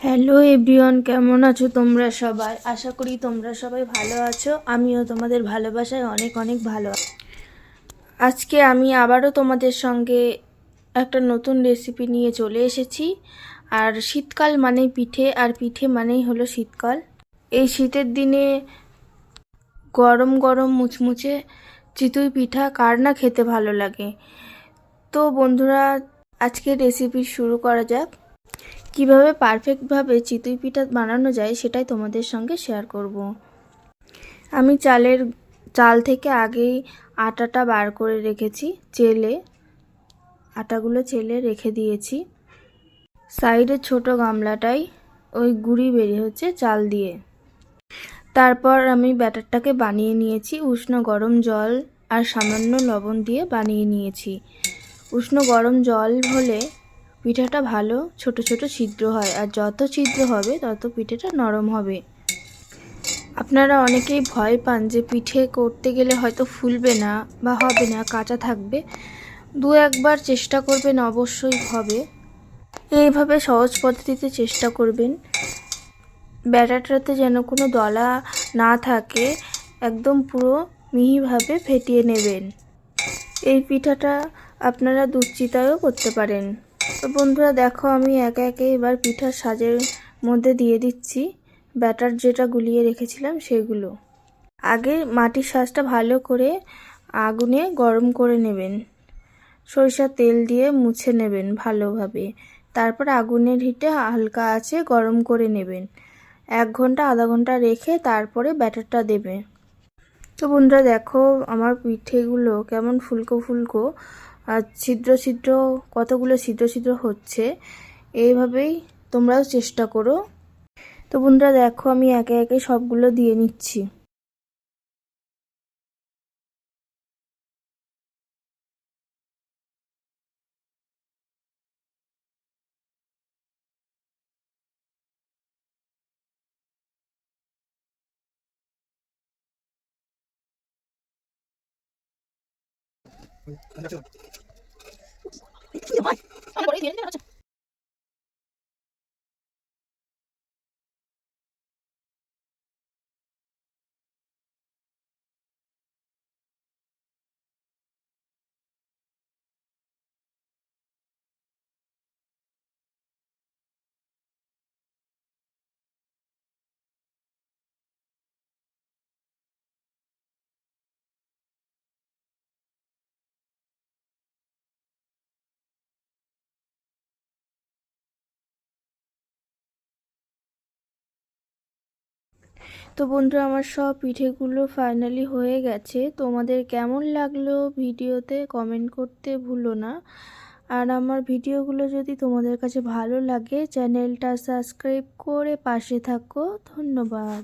Hello everyone কেমন আছো তোমরা সবাই? আশা করি তোমরা সবাই ভালো আছো। আমিও তোমাদের ভালোবাসায় অনেক অনেক ভালো আজকে আমি আবারও তোমাদের সঙ্গে একটা নতুন রেসিপি নিয়ে চলে এসেছি। আর শীতকাল মানেই পিঠে, আর পিঠে মানেই হলো শীতকাল। এই শীতের দিনে গরম গরম মুচমুচে চিতই পিঠা কার না খেতে ভালো লাগে? তো বন্ধুরা আজকে রেসিপি শুরু করা যাক। কীভাবে পারফেক্টভাবে চিতই পিঠা বানানো যায় সেটাই তোমাদের সঙ্গে শেয়ার করব। আমি চালের, চাল থেকে আগেই আটাটা বার করে রেখেছি, চেলে, আটাগুলো চেলে রেখে দিয়েছি। সাইডের ছোট গামলাটাই ওই গুঁড়ি বেরিয়ে হচ্ছে চাল দিয়ে। তারপর আমি ব্যাটারটাকে বানিয়ে নিয়েছি, উষ্ণ গরম জল আর সামান্য লবণ দিয়ে বানিয়ে নিয়েছি। উষ্ণ গরম জল হলে পিঠাটা ভালো, ছোট ছোট ছিদ্র হয় আর যত ছিদ্র হবে তত পিঠেটা নরম হবে। আপনারা অনেকেই ভয় পান যে পিঠে করতে গেলে হয়তো ফুলবে না বা হবে না, কাঁচা থাকবে। দু একবার চেষ্টা করবেন, অবশ্যই হবে। এইভাবে সহজ পদ্ধতিতে চেষ্টা করবেন। ব্যাটারটাতে যেন কোনো দলা না থাকে, একদম পুরো মিহিভাবে ফেটিয়ে নেবেন। এই পিঠাটা আপনারা দুশ্চিতায়ও করতে পারেন। তো বন্ধুরা দেখো, আমি একে একে এবার পিঠার সাজের মধ্যে দিয়ে দিচ্ছি। ব্যাটার যেটা গুলিয়ে রেখেছিলাম সেগুলো। আগে মাটির সাজটা ভালো করে আগুনে গরম করে নেবেন। সরিষার তেল দিয়ে মুছে নেবেন ভালোভাবে। তারপর আগুনের হিটে হালকা আছে গরম করে নেবেন। এক ঘণ্টা, আধা ঘণ্টা রেখে তারপরে ব্যাটারটা দেবে। তো বন্ধুরা দেখো, আমার পিঠেগুলো কেমন ফুলকো ফুলকো আর ছিদ্র ছিদ্র, কতগুলো ছিদ্র ছিদ্র হচ্ছে, এইভাবেই তোমরাও চেষ্টা করো। তো বন্ধুরা দেখো, আমি একে একে সবগুলো দিয়ে নিচ্ছি। ভাই তো বন্ধুরা, আমার সব পিঠেগুলো ফাইনালি হয়ে গেছে। তোমাদের কেমন লাগল ভিডিওতে কমেন্ট করতে ভুলো না। আর আমার ভিডিওগুলো যদি তোমাদের কাছে ভালো লাগে চ্যানেলটা সাবস্ক্রাইব করে পাশে থাকো। ধন্যবাদ।